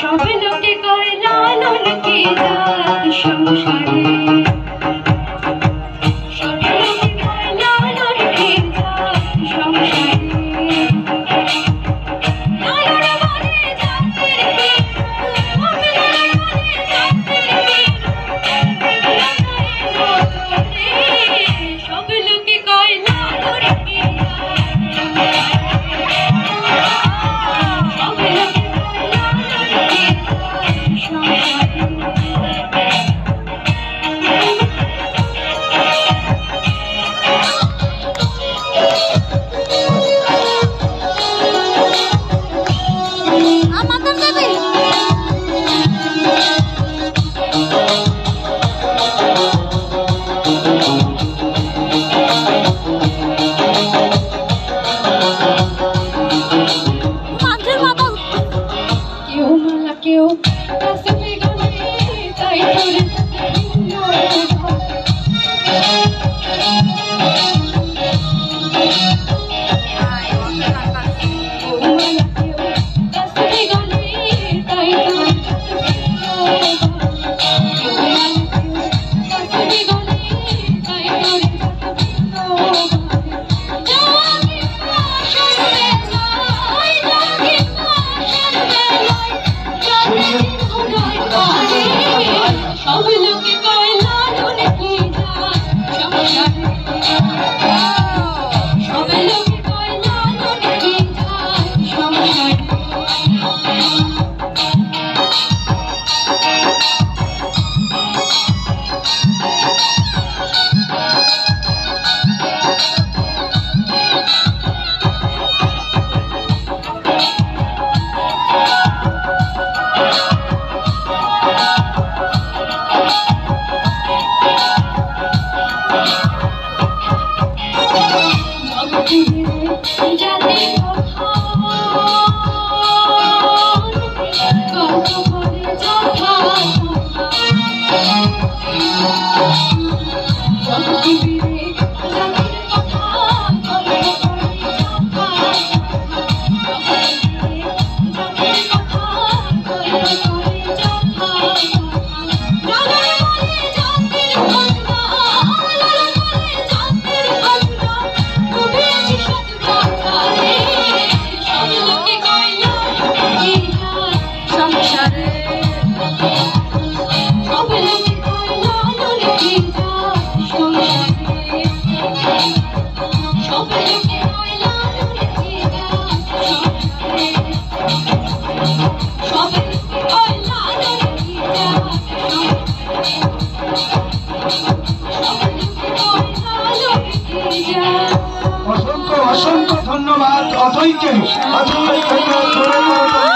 সব লোকে কয় লালন কি রাত সংসারে? Oh, you. অসংখ্য অসংখ্য ধন্যবাদ অথৈকে অথৈ